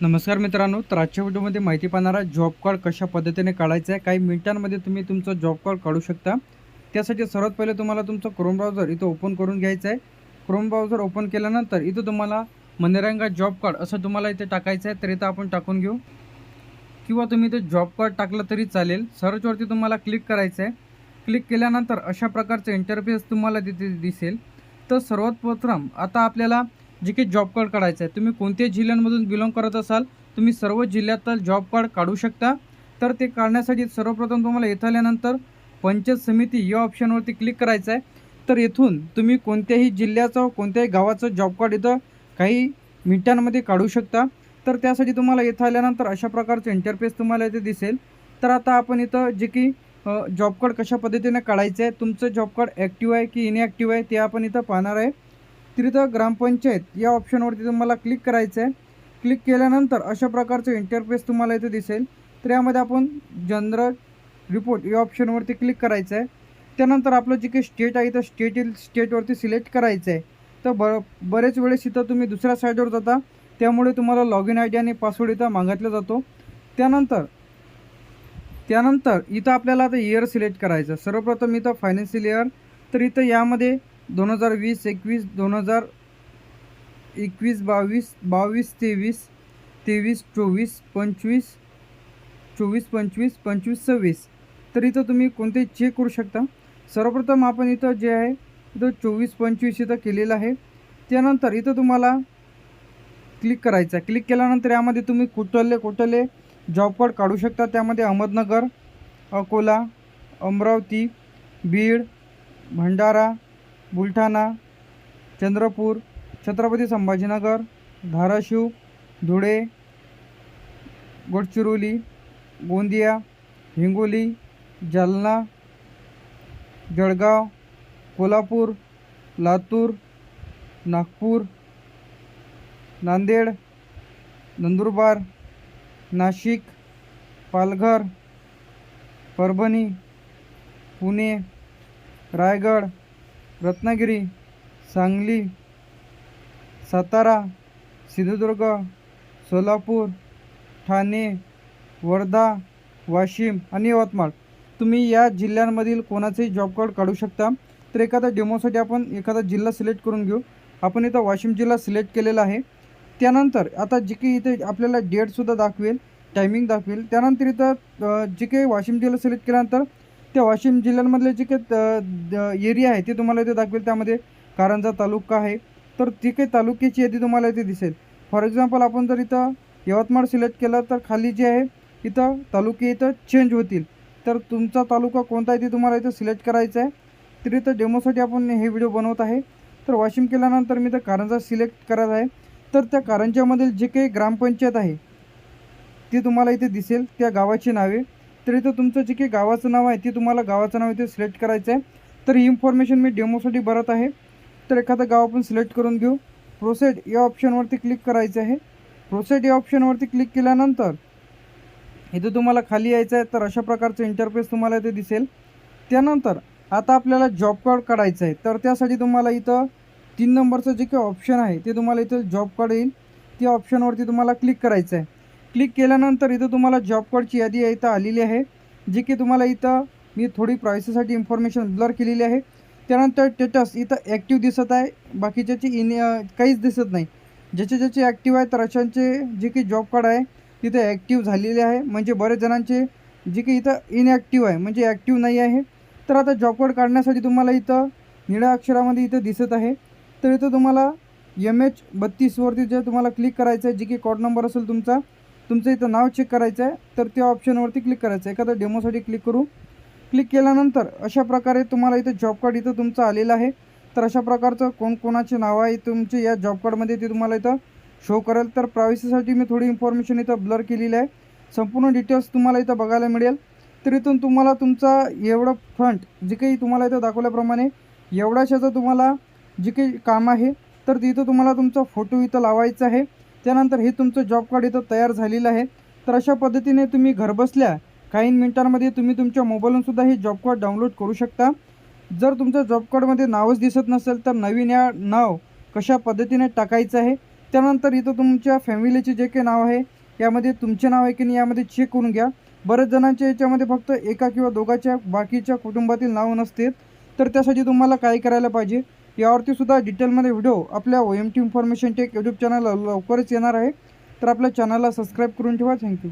नमस्कार मित्रांनो तर आजच्या व्हिडिओमध्ये माहिती पाहणारा जॉब कार्ड कशा पद्धतीने काढायचं आहे काही मिनिटांमध्ये तुम्ही तुमचं जॉब कार्ड काढू शकता. त्यासाठी सर्वात पहिले तुम्हाला तुमचं क्रोम ब्राउझर इथं ओपन करून घ्यायचं आहे. क्रोम ब्राउझर ओपन केल्यानंतर इथं तुम्हाला मनेरंगा जॉब कार्ड असं तुम्हाला इथे टाकायचं आहे तर इथं आपण टाकून घेऊ. किंवा तुम्ही इथे जॉब कार्ड टाकलं तरी चालेल. सर्चवरती तुम्हाला क्लिक करायचं आहे. क्लिक केल्यानंतर अशा प्रकारचं इंटरफेस तुम्हाला तिथे दिसेल. तर सर्वात प्रथम आता आपल्याला जे की जॉब कार्ड काढायचं आहे. तुम्ही कोणत्याही जिल्ह्यांमधून बिलॉंग करत असाल तुम्ही सर्व जिल्ह्यात जॉब कार्ड काढू शकता. तर ते काढण्यासाठी सर्वप्रथम तुम्हाला येथे आल्यानंतर पंचायत समिती या ऑप्शनवरती क्लिक करायचं आहे. तर येथून तुम्ही कोणत्याही जिल्ह्याचं कोणत्याही गावाचं जॉब कार्ड इथं काही मिनिटांमध्ये काढू शकता. तर त्यासाठी तुम्हाला इथं आल्यानंतर अशा प्रकारचं इंटरफेस तुम्हाला इथे दिसेल. तर आता आपण इथं जे की जॉब कार्ड कशा पद्धतीने काढायचं आहे तुमचं जॉब कार्ड ॲक्टिव्ह आहे की इनॲक्टिव्ह आहे ते आपण इथं पाहणार आहे. तिथं ग्रामपंचायत या ऑप्शनवरती तुम्हाला क्लिक करायचं आहे क्लिक केल्यानंतर अशा प्रकारचं इंटरफेस तुम्हाला इथे दिसेल. तर यामध्ये आपण जनरल रिपोर्ट या ऑप्शनवरती क्लिक करायचं आहे त्यानंतर आपलं जे काही स्टेट आहे तर स्टेट स्टेटवरती सिलेक्ट करायचं आहे तर ब बरेच वेळेस इथं तुम्ही दुसऱ्या साईडवर जाता. त्यामुळे तुम्हाला लॉग इन आय डी आणि पासवर्ड इथं मागितला जातो. त्यानंतर त्यानंतर इथं आपल्याला आता इयर सिलेक्ट करायचं. सर्वप्रथम इथं फायनान्शियल इयर तर इथं यामध्ये दोन हजार वीस एकवीस दोन हजार एकवीस बावीस बावीस तेवीस तेवीस चोवीस पंचवीस चोवीस पंचवीस पंचवीस सव्वीस. तर इथं तुम्ही कोणतेही चेक करू शकता. सर्वप्रथम आपण इथं जे आहे इथं चोवीस पंचवीस इथं केलेलं आहे. त्यानंतर इथं तुम्हाला क्लिक करायचं आहे. क्लिक केल्यानंतर यामध्ये तुम्ही कुठले कुठले जॉब कार्ड काढू शकता. त्यामध्ये अहमदनगर अकोला अमरावती बीड भंडारा बुलढाणा चंद्रपूर छत्रपती संभाजीनगर धाराशिव धुळे गडचिरोली गोंदिया हिंगोली जालना जळगाव कोल्हापूर लातूर नागपूर नांदेड नंदुरबार नाशिक पालघर परभणी पुणे रायगड रत्नागिरी सांगली सातारा सिंधुदुर्ग सोलापूर ठाणे वर्धा वाशिम आणि यवतमाळ. तुम्ही या जिल्ह्यांमधील कोणाचंही जॉब कार्ड काढू शकता तर एखादा डेमोसाठी आपण एखादा जिल्हा सिलेक्ट करून घेऊ. आपण इथं वाशिम जिल्हा सिलेक्ट केलेला आहे. त्यानंतर आता जे काही इथे आपल्याला डेटसुद्धा दाखवेल टायमिंग दाखवेल. त्यानंतर इथं जे काही वाशिम जिल्हा सिलेक्ट केल्यानंतर त्या वाशिम जिल्ह्यांमधले जे काही एरिया आहे ते तुम्हाला इथे दाखवेल. त्यामध्ये कारंजा तालुका आहे. तर ती काही तालुक्याची यादी तुम्हाला इथे दिसेल. फॉर एक्झाम्पल आपण जर इथं यवतमाळ सिलेक्ट केलं तर खाली जे आहे इथं तालुके इथं चेंज होतील. तर तुमचा तालुका कोणता आहे ते तुम्हाला इथं सिलेक्ट करायचा आहे. तर इथं डेमोसाठी आपण हे व्हिडिओ बनवत आहे. तर वाशिम केल्यानंतर मी तर कारंजा सिलेक्ट करत आहे. तर त्या कारंजामधील जे काही ग्रामपंचायत आहे ती तुम्हाला इथे दिसेल. त्या गावाची नावे. तर इथं तुमचं जे काही गावाचं नाव आहे ते तुम्हाला गावाचं नाव इथे सिलेक्ट करायचं आहे तर ही इन्फॉर्मेशन मी डेमोसाठी भरत आहे. तर एखादं गाव आपण सिलेक्ट करून घेऊ. प्रोसेड या ऑप्शनवरती क्लिक करायचं आहे. प्रोसेड या ऑप्शनवरती क्लिक केल्यानंतर इथं तुम्हाला खाली यायचं आहे. तर अशा प्रकारचं इंटरफेस तुम्हाला इथे दिसेल. त्यानंतर आता आपल्याला जॉब कार्ड काढायचं आहे. तर त्यासाठी तुम्हाला इथं तीन नंबरचं जे काही ऑप्शन आहे ते तुम्हाला इथं जॉब कार्ड येईल. त्या ऑप्शनवरती तुम्हाला क्लिक करायचं आहे. क्लिक केल्यानंतर इथं तुम्हाला जॉब कार्डची यादी इथं आलेली आहे जी की तुम्हाला इथं मी थोडी प्रायसेसाठी इन्फॉर्मेशन ब्लर केलेली आहे. त्यानंतर स्टेटस इथं ॲक्टिव्ह दिसत आहे बाकीच्याची इन काहीच दिसत नाही. ज्याचे ज्याचे ॲक्टिव्ह आहे तर अशांचे जे की जॉब कार्ड आहे तिथे ॲक्टिव्ह झालेले आहे. म्हणजे बरेच जणांचे जे की इथं इनॲक्टिव्ह आहे म्हणजे ॲक्टिव्ह नाही आहे. तर आता जॉब कार्ड काढण्यासाठी तुम्हाला इथं निळ्या अक्षरामध्ये इथं दिसत आहे. तर इथं तुम्हाला एम एच बत्तीसवरती जे तुम्हाला क्लिक करायचं आहे जे की कॉड नंबर असेल तुमचा तुमचं इथं नाव चेक करायचं आहे तर त्या ऑप्शनवरती क्लिक करायचं आहे. एखादा डेमोसाठी क्लिक करू. क्लिक केल्यानंतर अशा प्रकारे तुम्हाला इथं जॉब कार्ड इथं तुमचं आलेलं आहे. तर अशा प्रकारचं कोणकोणाचे नाव आहे तुमचे या जॉब कार्डमध्ये ते तुम्हाला इथं शो करेल. तर प्रायव्हसीसाठी मी थोडी इन्फॉर्मेशन इथं ब्लर केलेली आहे. संपूर्ण डिटेल्स तुम्हाला इथं बघायला मिळेल. तर इथून तुम्हाला तुमचा एवढं फ्रंट जे काही तुम्हाला इथं दाखवल्याप्रमाणे एवढ्याशाचं तुम्हाला जे काही काम आहे तर तिथं तुम्हाला तुमचा फोटो इथं लावायचा आहे. त्यानंतर हे तुमचं जॉब कार्ड इथं तयार झालेलं आहे. तर अशा पद्धतीने तुम्ही घरबसल्या काही मिनिटांमध्ये तुम्ही तुमच्या मोबाईलवरूनसुद्धा हे जॉब कार्ड डाउनलोड करू शकता. जर तुमच्या जॉब कार्डमध्ये नावच दिसत नसेल तर नवीन या नाव कशा पद्धतीने टाकायचं आहे? त्यानंतर इथं तुमच्या फॅमिलीचे जे काही नाव आहे यामध्ये तुमचे नाव आहे की नाही यामध्ये चेक करून घ्या. बरेच जणांच्या याच्यामध्ये फक्त एका किंवा दोघाच्या बाकीच्या कुटुंबातील नाव नसते तर त्यासाठी तुम्हाला काय करायला पाहिजे? यावरती सुद्धा डिटेलमध्ये व्हिडिओ आपल्या O M T information tech YouTube चॅनलला लवकरच येणार आहे. तर आपल्या चॅनलला सबस्क्राईब करून ठेवा. थँक्यू